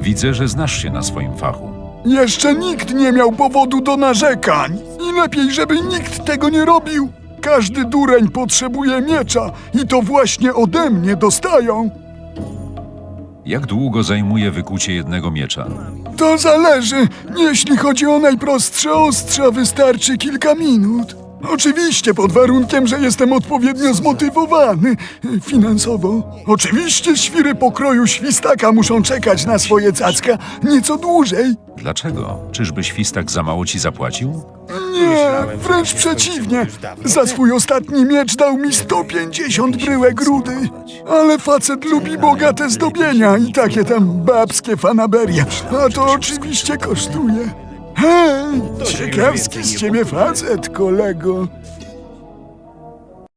Widzę, że znasz się na swoim fachu. Jeszcze nikt nie miał powodu do narzekań. I lepiej, żeby nikt tego nie robił. Każdy dureń potrzebuje miecza i to właśnie ode mnie dostają. Jak długo zajmuje wykucie jednego miecza? To zależy. Jeśli chodzi o najprostsze ostrza, wystarczy kilka minut. Oczywiście pod warunkiem, że jestem odpowiednio zmotywowany finansowo. Oczywiście świry pokroju świstaka muszą czekać na swoje cacka nieco dłużej. Dlaczego? Czyżby świstak za mało ci zapłacił? Nie, wręcz przeciwnie. Za swój ostatni miecz dał mi 150 bryłek rudy. Ale facet lubi bogate zdobienia i takie tam babskie fanaberia. A to oczywiście kosztuje. Hej, ciekawski z ciebie facet, kolego.